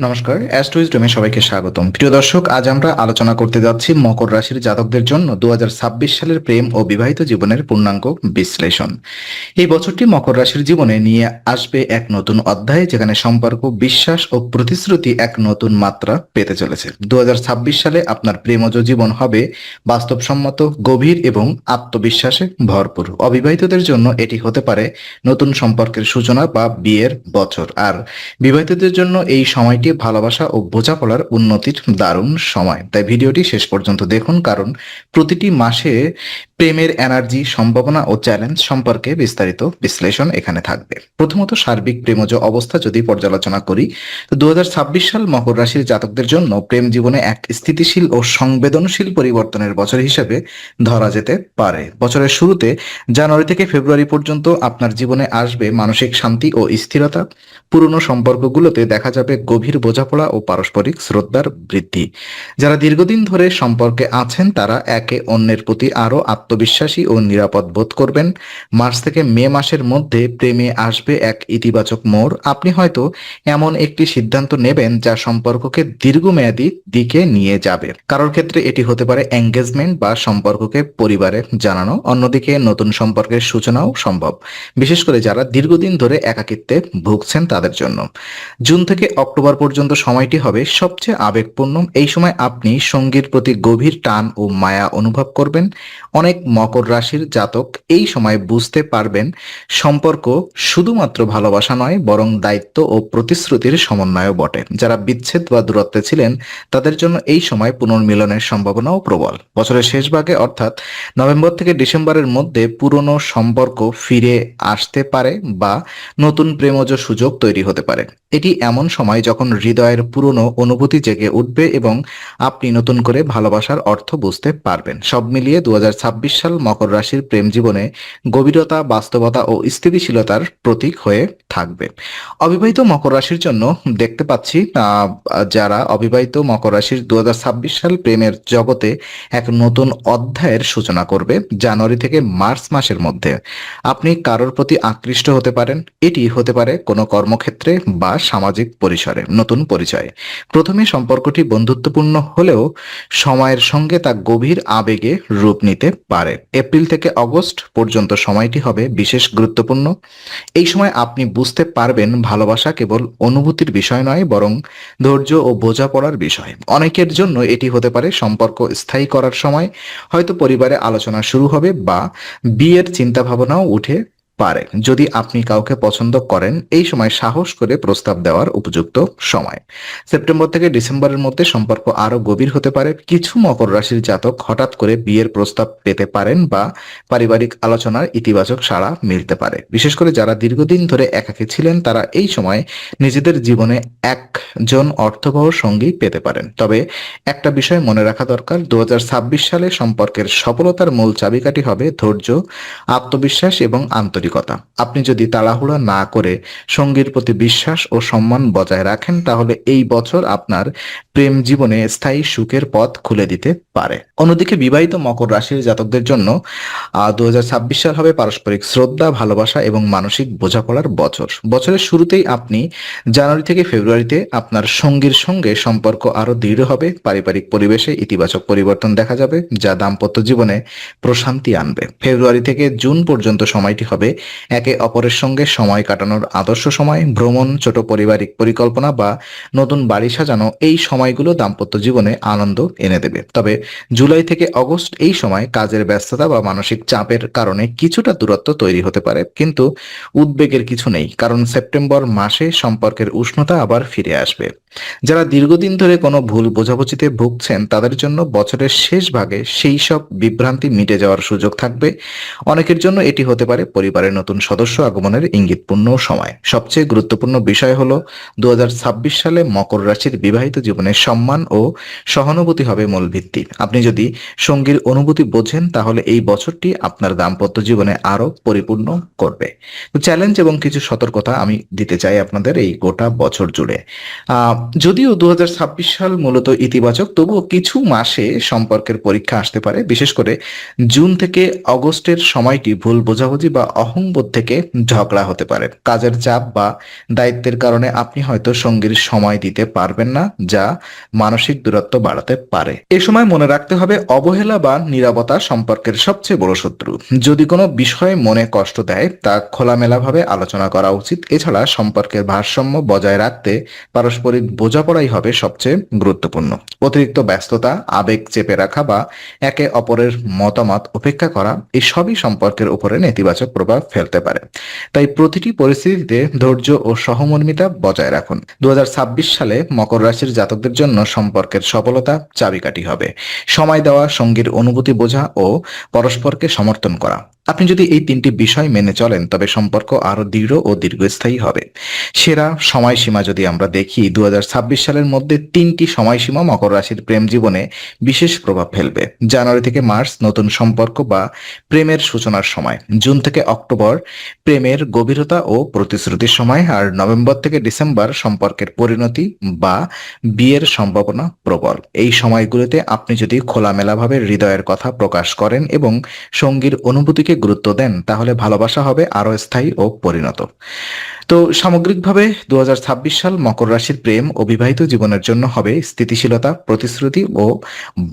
নমস্কার অ্যাস্ট্রোইজডমে সবাইকে স্বাগতম। প্রিয় দর্শক, আজ আমরা আলোচনা করতে যাচ্ছি মকর রাশির জাতকদের জন্য দুহাজার ছাব্বিশ সালের প্রেম ও বিবাহিত জীবনের পূর্ণাঙ্গ বিশ্লেষণ। এই বছরটি মকর রাশির জীবনে নিয়ে আসবে এক নতুন অধ্যায়, যেখানে সম্পর্ক, বিশ্বাস ও প্রতিশ্রুতি এক নতুন মাত্রা পেতে চলেছে। দু হাজার ছাব্বিশ সালে আপনার প্রেমজ জীবন হবে বাস্তবসম্মত, গভীর এবং আত্মবিশ্বাসে ভরপুর। অবিবাহিতদের জন্য এটি হতে পারে নতুন সম্পর্কের সূচনা বা বিয়ের বছর। আর বিবাহিতদের জন্য এই সময়টি ভালোবাসা ও বোঝাপড়ার উন্নতির দারুণ সময়। তাই ভিডিওটি শেষ পর্যন্ত দেখুন কারণ প্রতিটি মাসে প্রেমের এনার্জি, সম্ভাবনা ও চ্যালেঞ্জ সম্পর্কে বিস্তারিত বিশ্লেষণ এখানে থাকবে। প্রথমত, সার্বিক প্রেমজ অবস্থা যদি পর্যালোচনা করি, তো দু হাজার ছাব্বিশ সাল মকর রাশির জাতকদের জন্য প্রেম জীবনে এক স্থিতিশীল ও সংবেদনশীল পরিবর্তনের বছর হিসেবে ধরা যেতে পারে। বছরের শুরুতে জানুয়ারি থেকে ফেব্রুয়ারি পর্যন্ত আপনার জীবনে আসবে মানসিক শান্তি ও স্থিরতা। পুরনো সম্পর্কগুলোতে দেখা যাবে গভীর বোঝাপড়া ও পারস্পরিক শ্রদ্ধার বৃদ্ধি। যারা দীর্ঘদিন ধরে সম্পর্কে আছেন, তারা একে অন্যের প্রতি আরও আত্মবিশ্বাসী ও নিরাপদ বোধ করবেন। মার্চ থেকে মে মাসের মধ্যে প্রেমে আসবে এক ইতিবাচক মোড়। আপনি হয়তো এমন একটি সিদ্ধান্ত নেবেন যা সম্পর্ককে দীর্ঘমেয়াদী দিকে নিয়ে যাবে। কারোর ক্ষেত্রে এটি হতে পারে এঙ্গেজমেন্ট বা সম্পর্ককে পরিবারে জানানো। অন্যদিকে নতুন সম্পর্কের সূচনাও সম্ভব। বিশেষ করে যারা দীর্ঘদিন ধরে একাকিত্বে ভুগছেন তাদের জন্য। জুন থেকে অক্টোবর পর্যন্ত সময়টি হবে সবচেয়ে আবেগপূর্ণ। এই সময় আপনি সঙ্গীর প্রতি গভীর টান ও মায়া অনুভব করবেন। অনেক মকর রাশির জাতক এই সময় বুঝতে পারবেন সম্পর্ক শুধুমাত্র ভালোবাসা নয়, বরং দায়িত্ব ও প্রতিশ্রুতির সমন্বয়ও বটে। যারা বিচ্ছেদ বা দূরত্বে ছিলেন, তাদের জন্য এই সময় পুনর্মিলনের সম্ভাবনাও প্রবল। বছরের শেষ ভাগে, অর্থাৎ নভেম্বর থেকে ডিসেম্বরের মধ্যে পুরনো সম্পর্ক ফিরে আসতে পারে বা নতুন প্রেমজ সুযোগ তৈরি হতে পারে। এটি এমন সময় যখন হৃদয়ের পুরনো অনুভূতি জেগে উঠবে এবং আপনি নতুন করে ভালোবাসার অর্থ বুঝতে পারবেন। সব মিলিয়ে দু হাজার ছাব্বিশ সাল মকর রাশির প্রেম জীবনে গভীরতা, বাস্তবতা ও স্থিতিশীলতার প্রতীক হয়ে থাকবে। অবিবাহিত মকর রাশির জন্য দেখতে পাচ্ছি যারা অবিবাহিত মকর রাশির দু সাল প্রেমের জগতে এক নতুন অধ্যায়ের সূচনা করবে জানুয়ারি থেকে মার্চ মাসের মধ্যে। আপনি কারোর প্রতি আকৃষ্ট হতে পারেন, এটি হতে পারে কোনো কর্মক্ষেত্রে বা সামাজিক পরিসরে নতুন পরিচয়। প্রথমে সম্পর্কটি বন্ধুত্বপূর্ণ হলেও সময়ের সঙ্গে তা গভীর আবেগে রূপ নিতে পারে। এপ্রিল থেকে অগস্ট পর্যন্ত সময়টি হবে বিশেষ গুরুত্বপূর্ণ। এই সময় আপনি বুঝতে পারবেন ভালোবাসা কেবল অনুভূতির বিষয় নয়, বরং ধৈর্য ও বোঝাপড়ার বিষয়। অনেকের জন্য এটি হতে পারে সম্পর্ক স্থায়ী করার সময়। হয়তো পরিবারে আলোচনা শুরু হবে বা বিয়ের চিন্তা ভাবনাও উঠে পারে। যদি আপনি কাউকে পছন্দ করেন, এই সময় সাহস করে প্রস্তাব দেওয়ার উপযুক্ত সময়। সেপ্টেম্বর থেকে ডিসেম্বরের মধ্যে সম্পর্ক আরও গভীর হতে পারে। কিছু মকর রাশির জাতক হঠাৎ করে বিয়ের প্রস্তাব পেতে পারেন বা পারিবারিক আলোচনার ইতিবাচক সাড়া মিলতে পারে। বিশেষ করে যারা দীর্ঘদিন ধরে একাকী ছিলেন, তারা এই সময় নিজেদের জীবনে একজন অর্থবহ সঙ্গী পেতে পারেন। তবে একটা বিষয় মনে রাখা দরকার দু হাজার ছাব্বিশ সালে সম্পর্কের সফলতার মূল চাবিকাঠি হবে ধৈর্য, আত্মবিশ্বাস এবং আন্তরিকতা। আপনি যদি তাড়াহুড়া না করে সঙ্গীর প্রতি বিশ্বাস ও সম্মান বজায় রাখেন, তাহলে এই বছর আপনার প্রেম জীবনে স্থায়ী সুখের পথ খুলে দিতে পারে। অন্যদিকে বিবাহিত মকর রাশির জাতকদের জন্য দু সাল হবে পারস্পরিক শ্রদ্ধা, ভালোবাসা এবং মানসিক বোঝাপড়ার বছর। বছরের শুরুতেই আপনি জানুয়ারি থেকে ফেব্রুয়ারিতে আপনার সঙ্গীর সঙ্গে সম্পর্ক আরও দৃঢ় হবে, পারিবারিক পরিবেশে ইতিবাচক পরিবর্তন দেখা যাবে, যা দাম্পত্য জীবনে প্রশান্তি আনবে। ফেব্রুয়ারি থেকে জুন পর্যন্ত সময়টি হবে একে অপরের সঙ্গে সময় কাটানোর আদর্শ সময়, ভ্রমণ, ছোট পারিবারিক পরিকল্পনা বা নতুন বাড়ি সাজানো এই সময়গুলো দাম্পত্য জীবনে আনন্দ এনে দেবে। তবে জুলাই থেকে অগস্ট এই সময় কাজের ব্যস্ততা বা মানসিক চাপের কারণে কিছুটা দূরত্ব তৈরি হতে পারে, কিন্তু উদ্বেগের কিছু নেই, কারণ সেপ্টেম্বর মাসে সম্পর্কের উষ্ণতা আবার ফিরে আসবে। যারা দীর্ঘদিন ধরে কোনো ভুল বোঝাবুঝিতে ভুগছেন, তাদের জন্য বছরের শেষ ভাগে সেই সব বিভ্রান্তি মিটে যাওয়ার সুযোগ থাকবে। অনেকের জন্য এটি হতে পারে পরিবারের নতুন সদস্য আগমনের ইঙ্গিতপূর্ণ সময়। সবচেয়ে গুরুত্বপূর্ণ বিষয় হলো দু সালে মকর রাশির বিবাহিত জীবনে সম্মান ও সহানুভূতি হবে মূল ভিত্তি। আপনি যদি সঙ্গীর অনুভূতি বোঝেন, তাহলে এই বছরটি আপনার দাম্পত্য জীবনে আরও পরিপূর্ণ করবে। চ্যালেঞ্জ এবং কিছু সতর্কতা আমি দিতে চাই আপনাদের এই গোটা বছর জুড়ে। যদিও দু হাজার ছাব্বিশ সাল মূলত ইতিবাচক, তবুও কিছু মাসে সম্পর্কের পরীক্ষা আসতে পারে। বিশেষ করে জুন থেকে অগস্টের সময়টি ভুল বোঝাবুঝি বা অহং অহংবোধ থেকে ঝগড়া হতে পারে। কাজের চাপ বা দায়িত্বের কারণে আপনি হয়তো সঙ্গীর সময় দিতে পারবেন না, যা মানসিক দূরত্ব বাড়াতে পারে। এ সময় মনে রাখতে হবে, অবহেলা বা নিরাপত্তা সম্পর্কের সবচেয়ে বড় শত্রু। যদি কোনো বিষয় মনে কষ্ট দেয়, তা খোলামেলাভাবে আলোচনা করা উচিত। এছাড়া সম্পর্কের ভারসাম্য বজায় রাখতে পারস্পরিক বোঝাপড়াই হবে সবচেয়ে গুরুত্বপূর্ণ। অতিরিক্ত ব্যস্ততা, আবেগ চেপে রাখা বা একে অপরের মতামত উপেক্ষা করা এই সবই সম্পর্কের উপরে নেতিবাচক প্রভাব ফেলতে পারে। তাই প্রতিটি পরিস্থিতিতে ধৈর্য ও সহমর্মিতা বজায় রাখুন। দু সালে মকর রাশির জাতকদের জন্য সম্পর্কের সফলতা চাবিকাঠি হবে। সময় দেওয়া, সঙ্গীর অনুভূতি বোঝা ও পরস্পরকে সমর্থন করা। আপনি যদি এই তিনটি বিষয় মেনে চলেন, তবে সম্পর্ক আরও দৃঢ় ও দীর্ঘস্থায়ী হবে। সেরা সময়সীমা যদি আমরা দেখি দু হাজার ছাব্বিশ সালের মধ্যে তিনটি সময়সীমা মকর রাশির প্রেম জীবনে বিশেষ প্রভাব ফেলবে। জানুয়ারি থেকে মার্চ নতুন সম্পর্ক বা প্রেমের সূচনার সময়। জুন থেকে অক্টোবর প্রেমের গভীরতা ও প্রতিশ্রুতির সময়, আর নভেম্বর থেকে ডিসেম্বর সম্পর্কের পরিণতি বা বিয়ের সম্ভাবনা প্রবল। এই সময়গুলোতে আপনি যদি খোলামেলাভাবে হৃদয়ের কথা প্রকাশ করেন এবং সঙ্গীর অনুভূতিকে গুরুত্ব দেন, তাহলে ভালোবাসা হবে আরও স্থায়ী ও পরিণত। তো সামগ্রিকভাবে দু হাজার ছাব্বিশ সাল মকর রাশির প্রেম ও বিবাহিত জীবনের জন্য হবে স্থিতিশীলতা, প্রতিশ্রুতি ও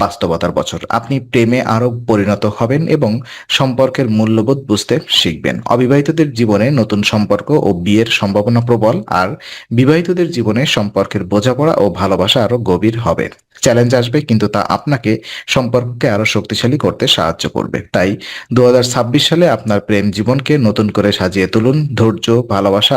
বাস্তবতার বছর। আপনি প্রেমে আরও পরিণত হবেন এবং সম্পর্কের মূল্যবোধ বুঝতে শিখবেন। অবিবাহিতদের জীবনে নতুন সম্পর্ক ও বিয়ের সম্ভাবনা প্রবল আর বিবাহিতদের জীবনে সম্পর্কের বোঝাপড়া ও ভালোবাসা আরও গভীর হবে। চ্যালেঞ্জ আসবে কিন্তু তা আপনাকে সম্পর্ককে আরও শক্তিশালী করতে সাহায্য করবে। তাই দু হাজার ছাব্বিশ সালে আপনার প্রেম জীবনকে নতুন করে সাজিয়ে তুলুন। ধৈর্য, ভালোবাসা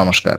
নমস্কার।